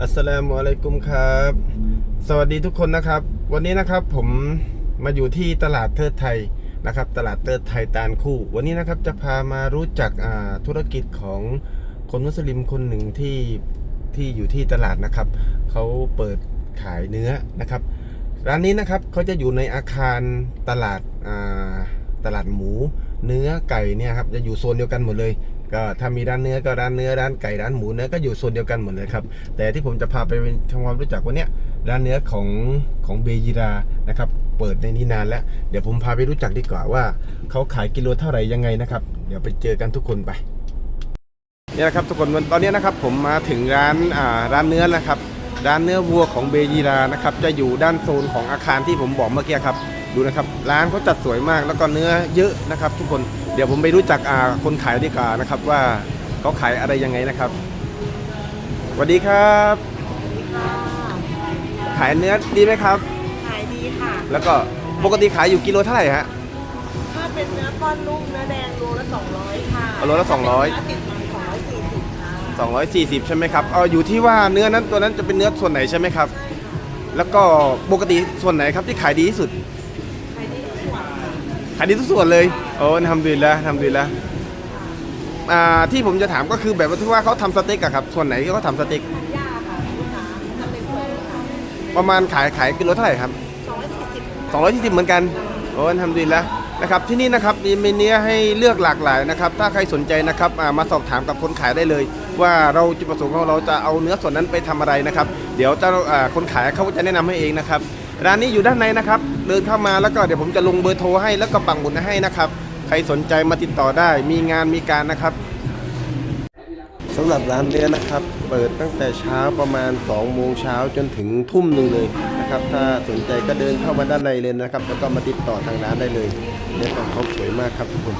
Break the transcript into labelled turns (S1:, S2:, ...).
S1: อัสสลามุอะลัยกุมครับ สวัสดีทุกคนนะครับ วันนี้นะครับผมมาอยู่ที่ตลาดเทิดไทยนะครับ ตลาดเทิดไทยตาลคู่ วันนี้นะครับจะพามารู้จักธุรกิจของคนมุสลิมคนหนึ่งที่ที่อยู่ที่ตลาดนะครับเขาเปิดขายเนื้อนะครับ ร้านนี้นะครับเขาจะอยู่ในอาคารตลาดาตลาดหมู เนื้อไก่เนี่ยครับจะอยู่โซนเดียวกันหมดเลย ก็ถ้ามีร้านเนื้อก็ร้านเนื้อร้านไก่ร้านหมูเนื้อก็อยู่โซนเดียวกันหมดเลยครับ แต่ที่ผมจะพาไปทำความรู้จักวันเนี้ยร้านเนื้อของของเบยิรานะครับ เปิดในนี้นานแล้ว เดี๋ยวผมพาไปรู้จักดีกว่าว่าเขาขายกิโลเท่าไหร่ยังไงนะครับ เดี๋ยวไปเจอกันทุกคนไปเนี่ยนะครับทุกคนตอนนี้นะครับผมมาถึงร้านอ่าร้านเนื้อนะครับ ร้านเนื้อวัวของเบยีรานะครับจะอยู่ด้านโซนของอาคารที่ผมบอกเมื่อกี้ครับ ดูนะครับ ร้านเขาจัดสวยมากแล้วก็เนื้อเยอะนะครับ ทุกคนเดี๋ยวผมไปรู้จักอ่าคนขายดีกว่านะครับว่าเขาขายอะไรยังไงนะครับสวัสดีครับ ขายเนื้อดีไหมครับ
S2: ขายดีค่ะ
S1: แล้วก็ปกติขายอยู่กิโลเท่าไหร่ฮะ
S2: ถ้าเป็นเนื้อก้อนนุ่มเนื้อแดงโลละ200ค่ะ
S1: เอาโลละ200
S2: ถ้าเป็นเนื้อติดมัน240ค่ะ
S1: 240 ใช่ไหมครับเอาอยู่ที่ว่าเนื้อนั้นตัวนั้นจะเป็นเนื้อส่วนไหนใช่ไหมครับ แล้วก็ปกติส่วนไหนครับที่ขายดีที่สุด
S2: ขายดีทุกส่วนค่ะ
S1: ขายดีทุกส่วนเลยโอ้ทำดีแล้วทำดีแล้วอ่าที่ผมจะถามก็คือแบบว่าที่ว่าเขาทำสเต็กอะครับ ส่วนไหนที่เขาทำสเต็ก
S2: ย่าค่ะลูกค้าถ้าเป็นถ้วยค่ะ
S1: ประมาณขายขายกิโลเท่าไหร่ครับ
S2: 240
S1: 240 เหมือนกัน โอ้ทำดีแล้วนะครับ ที่นี่นะครับมีเมนูให้เลือกหลากหลายนะครับ ถ้าใครสนใจนะครับอ่ามาสอบถามกับคนขายได้เลย ว่าเราจุดประสงค์ของเราจะเอาเนื้อส่วนนั้นไปทำอะไรนะครับ เดี๋ยวเจะคนขายเขาจะแนะนำให้เองนะครับ ร้านนี้อยู่ด้านในนะครับเดินเข้ามาแล้วก็เดี๋ยวผมจะลงเบอร์โทรให้แล้วก็ปักหมุดให้นะครับใครสนใจมาติดต่อได้มีงานมีการนะครับสำหรับร้านเนี้ยนะครับ เปิดตั้งแต่เช้าประมาณ2โมงเช้าจนถึงทุ่มหนึ่งเลยนะครับ ถ้าสนใจก็เดินเข้ามาด้านในเลยนะครับ แล้วก็มาติดต่อทางร้านได้เลยเนี่ยของเขาสวยมากครับทุกคน